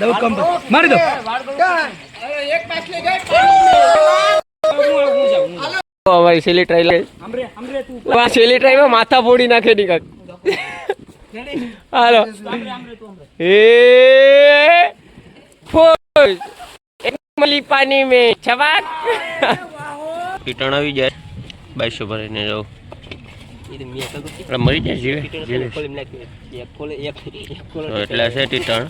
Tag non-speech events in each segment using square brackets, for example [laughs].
દવ કમ મારી દો. અમારી તું વા સેલી ટ્રાઈ ટ્રાયમાં માથા ફોડી નાખે ની કાક. હાલો. એ ફોજ એક મલી પાણી મે છવાક કીટણ આવી જાય. બાઈસો ભરીને જાઉં? મરી જાય જીવે જીવે. એટલે છે ટીટણ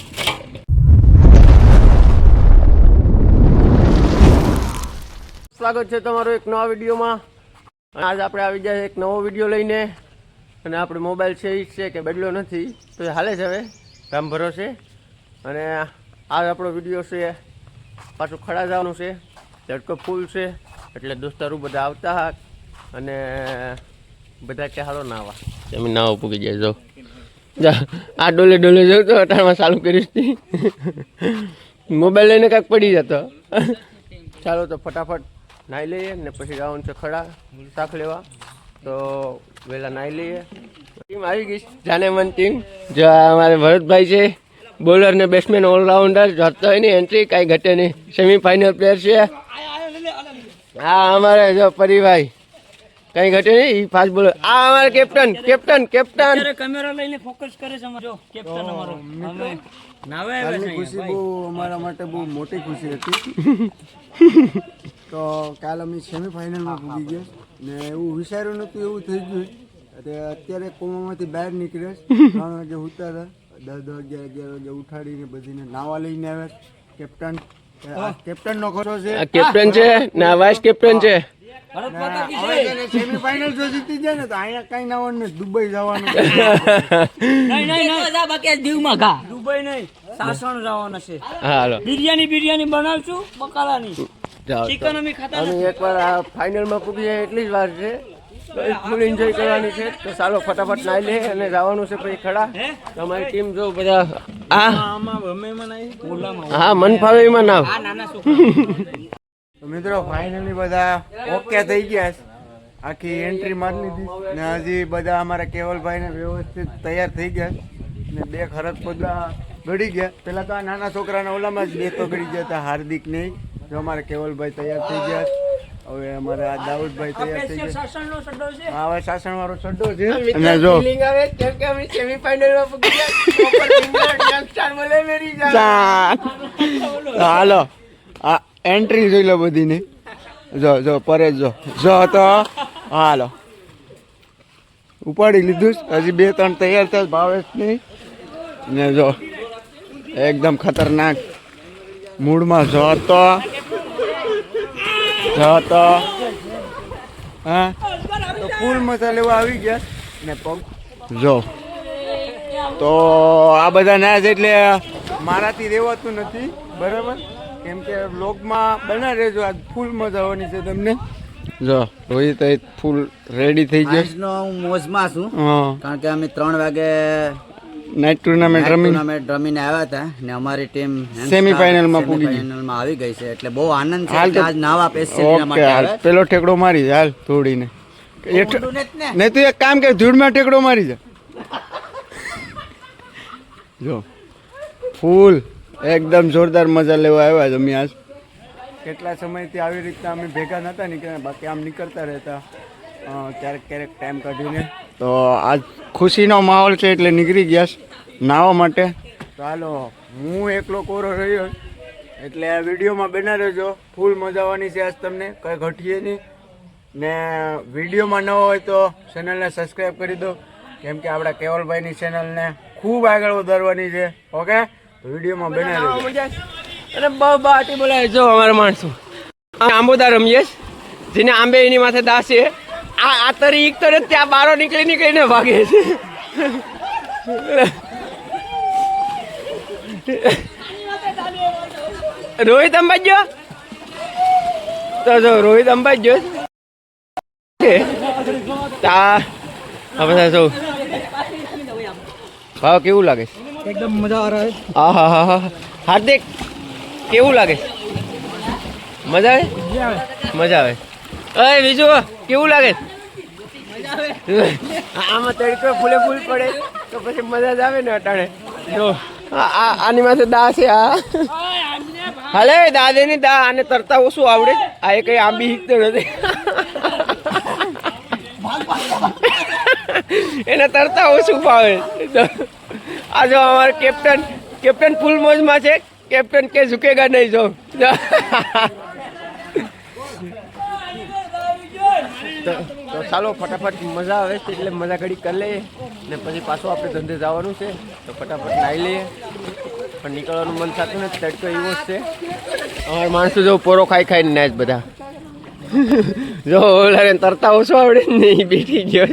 સ્વાગત છે તમારું એક નવા વિડીયોમાં. આજ આપણે આવી જાય એક નવો વીડિયો લઈને. અને આપણે મોબાઈલ છે એ છે કે બદલ્યો નથી. તો એ હાલે છે હવે. રામ ભરોસે અને આજ આપણો વીડિયો છે. પાછું ખડા જવાનું છે. ઝટકો ફૂલ છે. એટલે દોસ્તારો બધા આવતા હા અને બધા કે હાલો નાવા. તમે નાવા પૂકી જાય જાઓ આ ડોલે ડોલે જાઉં તો અટાણમાં ચાલુ કરીશ. મોબાઈલ લઈને કાંઈક પડી જતો. ચાલો તો ફટાફટ. નાહી લઈએ ને પછી જવાનું છે ખડા શાક લેવા. તો વહેલા નાહી લઈએ. ટીમ આવી ગઈ છે. જાને મન ટીમ. જો અમારે ભરતભાઈ છે. બોલર ને બેટ્સમેન ઓલરાઉન્ડર જતો હોયની એન્ટ્રી કાંઈ ઘટે નહીં. સેમીફાઇનલ પ્લેયર છે. હા અમારે જો પરિભાઈ. કઈ ઘટે નહીં. ઈ ફાસ્ટ બોલર આ અમારે કેપ્ટન કેપ્ટન કેપ્ટન કેમેરા લઈને ફોકસ કરે છે અમારો. કેપ્ટન અમારો. અમે નાવે આવે છે ખુશી બહુ અમારા માટે બહુ મોટી ખુશી હતી. [laughs] તો કાલ અમે સેમિફાઇનલમાં પૂગી ગયા. ને એવું વિચાર્યું નહોતું એવું થઈ ગયું. એટલે અત્યારે કોમામાંથી બહાર નીકળ્યા. [laughs] ત્રણ વાગે ઉતા દસ દસ અગિયાર અગિયાર વાગે ઉઠાડીને બધીને નાવા લઈને આવ્યા. કેપ્ટન કેપ્ટન કેપ્ટનનો ખરો છે. કેપ્ટન છે ને વાઇસ કેપ્ટન છે. ને સેમીફાઇનલ જો જીતી જાય ને તો અહીંયા કઈ નાવાનું નથી દુબઈ જવાનું. [laughs] નહીં નહીં નહીં. બાકી દીવમાં ઘા. દુબઈ નહીં સાસણ જવાના છે. હાલો. બિરયાની બિરયાની બનાવશું બકાલાની. ખાતા અમે એકવાર આ ફાઇનલમાં પૂગી જાય એટલી જ વાર છે. ફૂલ એન્જોય કરવાની છે. તો ચાલો ફટાફટ નાઈ લે અને જવાનું છે પછી ખડા. તમારી ટીમ જો બધા આ હા મન ફાવે એમાં નાવ. [laughs] મિત્રો ફાઇનલી બધા ઓકે થઈ ગયા છે. આખી એન્ટ્રી મારી લીધી ને હજી બધા અમારા કેવલભાઈ ને વ્યવસ્થિત તૈયાર થઈ ગયા ને બે ખરક બધા ગળી ગયા. પેલા તો આ નાના છોકરાના ઓલામાં જ બે તો ગળી ગયા હતા હાર્દિક નહીં જો અમારે કેવલભાઈ તૈયાર થઈ ગયા હવે અમારે આ દાઉદભાઈ તૈયાર થઈ ગયા સાસણનો સડ્ડો છે. હા, હવે સાસણ વાળો છડ્ડો છે અને જો ફીલિંગ આવે કેમ કે અમે ગયા youngster મળે મેરી જાન. હાલો. આ એન્ટ્રી જોઈ લો બધીની. જો જો પરેશ જો. જો તો હાલો. ઉપાડી લીધું છે. હજી બે ત્રણ તૈયાર થયા ભાવેશ નહીં ને જો એકદમ ખતરનાક. મૂડમાં જો તો જો તો હા? તો ફૂલ મસાલા લેવા આવી ગયા. ને પગ. જો. તો આ બધા ના છે એટલે મારાથી રહેવાતું નથી. બરાબર? કેમ કે બ્લોગમાં બના રહેજો. આજ ફૂલ મજા આવવાની છે તમને. જો રોહિત તો ફૂલ રેડી થઈ ગયો. આજનો હું મોજમાં છું. કારણ કે અમે ત્રણ વાગે નાઇટ ટુર્નામેન્ટ રમી ટુર્નામેન્ટ રમીને આવ્યા હતા ને અમારી ટીમ Semi-final માં પૂગી ગઈ. માં આવી ગઈ છે. એટલે બહુ આનંદ છે આજ નાવા ઓકે માટે હાલ. આવે પેલો ઠેકડો મારી દે હાલ થોડીને ને? તું એક કામ કર ધૂળમાં ઠેકડો મારી જા. જો. ફૂલ. એકદમ જોરદાર મજા લેવા આવ્યા છે અમે આજ. કેટલા સમયથી આવી રીતના અમે ભેગા નતા નીકળ્યા? બાકી આમ નીકળતા રહેતા. ક્યારેક ક્યારેક ટાઈમ કાઢીને. તો આજ ખુશીનો માહોલ છે એટલે નીકળી ગયા નાહવા માટે. તો હાલો હું એકલો કોરો રહ્યો એટલે આ વિડીયોમાં બના રહેજો. ફૂલ મજા આવવાની છે આજ તમને. કંઈ ઘટીએ નહીં. ને વિડીયોમાં ન હોય તો ચેનલને સબસ્ક્રાઈબ કરી દો. કેમ કે આપણા કેવલભાઈની ચેનલને ખૂબ આગળ વધારવાની છે. ઓકે? તો વિડીયોમાં બના અને બહુ બાટી બોલાય જો અમારા માણસો. આંબોદા રમીએ જેને આંબે એની માથે દાસ. છે આ આ તરી એક તરત ત્યાં બારો નીકળી નીકળીને ભાગે છે. રોહિત અંબાઈ ગયો તો જો રોહિત અંબાઈ ગયો તા હવે જો. ભાવ કેવું લાગે છે? એકદમ મજા આ રહા હે આહા હા હા. હાર્દિક કેવું લાગે મજા આવે. મજા આવે. અરે બીજું કેવું લાગે? આમાં તડકો ફૂલે ફૂલ પડે તો પછી મજા જ આવે ને અટાણે. જો. આની માથે દા છે આ. હાલે દાદે ની દા આને તરતા ઓછું આવડે? આ એ કઈ આંબી શીખતો નથી. એને તરતા ઓછું ફાવે આ જો અમારે કેપ્ટન કેપ્ટન ફૂલ મોજમાં છે. કેપ્ટન કે ઝુકેગા નહીં જો. તો ચાલો, ફટાફટ મજા આવે એટલે મજા ઘડી કરી લઈએ. ને પછી પાછું આપણે ધંધે જવાનું છે, તો ફટાફટ નાહી લઈએ. પણ નીકળવાનું મન થતું નથી, તડકો એવો જ છે. અમારા માણસો જો પોરો ખાઈ ખાઈને નાચ બધા. જો ઓલા તરતા ઓછો આવડે નહીં બેઠી ગયો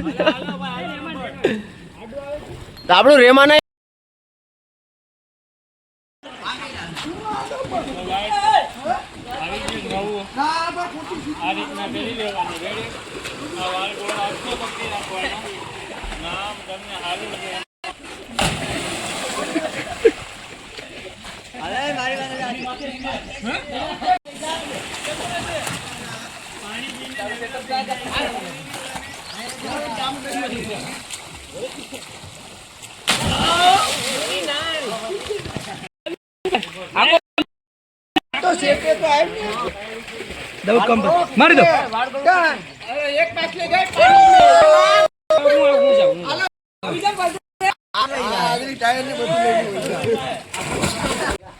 તો આપણું રેમાં નહીં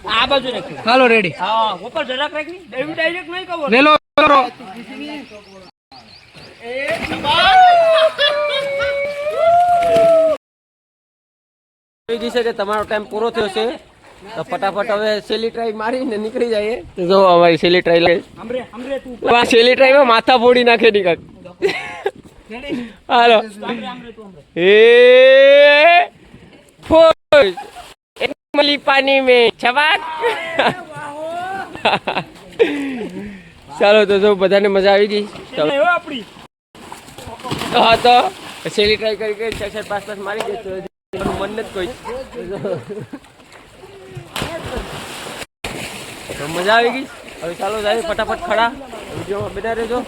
આ બાજુ રાખ હાલો રેડી હા ઉપર જરાક રાખ. ની ડાયરેક્ટ નહીં કહો લે લો લો. થઈ છે કે તમારો ટાઈમ પૂરો થયો છે. તો ફટાફટ હવે સેલી ટ્રાય મારીને નીકળી જઈએ. તો જો અમારી સેલી ટ્રાય લે. આ સેલી ટ્રાયમાં માથા ફોડી નાખે કાક. હાલો. હે? એક મલી પાણી મે છવાક ચાલો તો જો બધાને મજા આવી ગઈ. ચાલો. એવો આપડી. હા તો સેલી ટ્રાય કરી કરી ચાર ચાર પાંચ પાંચ મારી દે તો મન નથી કોઈ. તો મજા આવી ગઈ. હવે ચાલો જાય ફટાફટ ખડા. વિડીયોમાં બેઠા રહેજો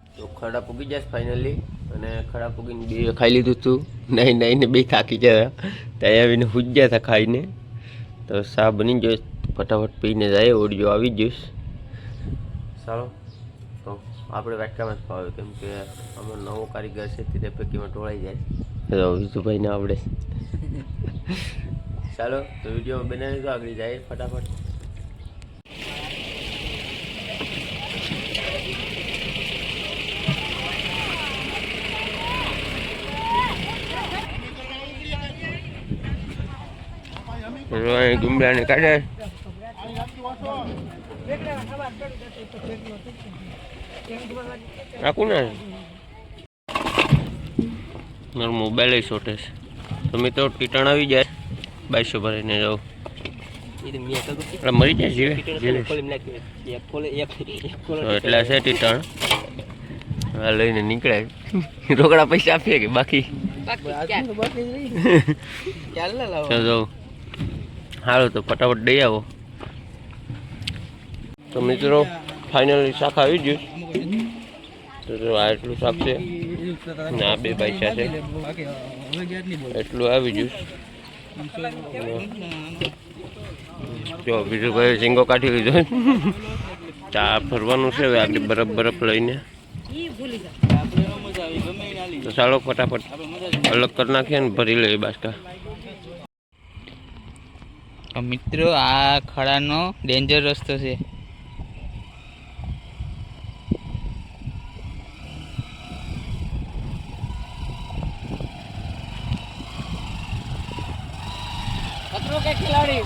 તો ખડા પૂગી જાય ફાઇનલી અને ખડા પૂગીને બે ખાઈ લીધું હતું નહીં નહીં, ને બે થાકી ગયા. ત્યાં આવીને હુજ્યા હતા ખાઈને. તો સા બની જઈશ ફટાફટ પીને જાય ઓડિયો આવી જઈશ ચાલો. તો આપણે વાટકામાં જ ફાવે કેમ કે અમે નવો કારીગર છે, તે પૈકીમાં ટોળાઈ જાય. તો વિજુભાઈને આવડે. ચાલો, તો વીડિયો બનાવી દો આગળ જાય ફટાફટ. ગુમડાને કાઢે રાખું ને મારો મોબાઈલ શોર્ટે છે તો મિત્રો ટીટણ આવી જાય. બાઈસો ભરીને જાઉં. મરી જાય જીવે એટલે છે ટીટણ. આ લઈને નીકળે. રોકડા પૈસા આપીએ કે બાકી? જો સારું [laughs] [laughs] તો ફટાફટ દઈ આવો. તો મિત્રો ફાઇનલી શાક આવી ગયું. તો જો આ એટલું શાક છે. ને આ બે પૈસા છે. એટલું આવી ગયું. જો, બીજું ભાઈ ઝીંગો કાઢી લીધો ચા ફરવાનું છે હવે આગળ બરફ બરફ લઈને. તો ચાલો ફટાફટ અલગ કરી નાખીએ ને ભરી લઈએ બાસકા. મિત્રો, આ ખડાનો ડેન્જર રસ્તો છે.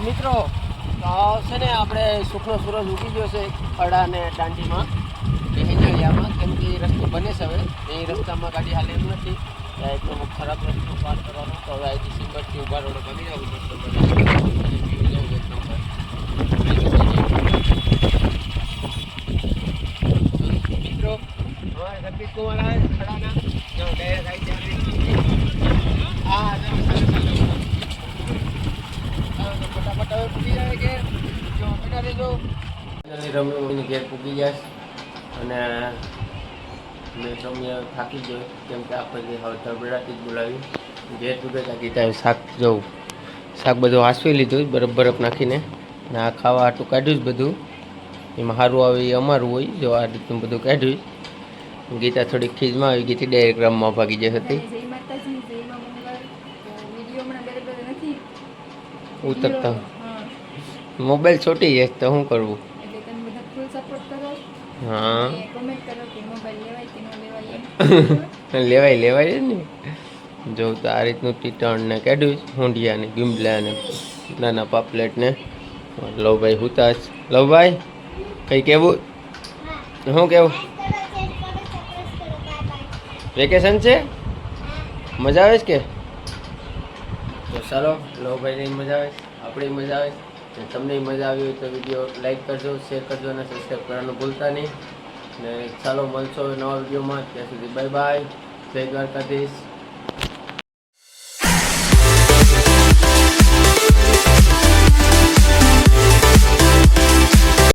મિત્રો છે ને આપણે સુખનો સૂરજ ઉગી ગયો છે અડા અને દાંડીમાં કે હિંજાળિયામાં કેમ કે રસ્તો બને છે હવે. એ રસ્તામાં ગાડી હાલે એમ નથી એટલો ખરાબ રસ્તો પાર કરવાનો. તો હવે અહીંથી સિંગરથી ઊભા રોડ બની જવું પડશે. મિત્રો રપિત કુમાર આવે ખડાના ડાયરેક્ટ આવી જાય હા જો ફટાફટ હવે પૂગી જાય કે જો બેટા રહેજો રમણીની ઘેર પૂગી જાય અને મેં રમ્યા થાકી ગયો કેમ કે આપણે હવે તબડાથી જ બોલાવી ઘેર ભેગા ગીતા શાક જવું. શાક બધું હાંસવી લીધું બરફ બરફ નાખીને. ને આ ખાવા હાટું કાઢ્યું જ બધું. એમાં સારું આવે એ અમારું હોય જો આ રીતનું બધું કાઢ્યું ગીતા થોડીક ખીજમાં આવી ગઈ હતી ડાયરેક્ટ રમવા ભાગી જઈ હતી. ઉતરતા. મોબાઈલ છોટી જાય તો શું કરવું એટલે તમે બધા ફૂલ સપોર્ટ કરો હા. અને કોમેન્ટ કરો કે મોબાઈલ લેવાય લેવાય એમ. [laughs] લેવાય લેવાય જ ને. જો તો આ રીતનું ટીટણ ને કાઢ્યું હુંડિયા ને ગીમલા ને નાના પાપલેટ ને. લવભાઈ હુતાશ. લવભાઈ કઈ કેવું શું કેવું વેકેશન છે? મજા આવે છે કે? તો ચાલો લવભાઈને મજા આવે આપણે મજા આવે અને તમને મજા આવી હોય તો વીડિયો લાઈક કરજો, શેર કરજો અને સબસ્ક્રાઈબ કરવાનું ભૂલતા નહીં. ને ચાલો મળશો નવા વિડીયોમાં. ત્યાં સુધી બાય બાય જય દ્વારકાધીશ.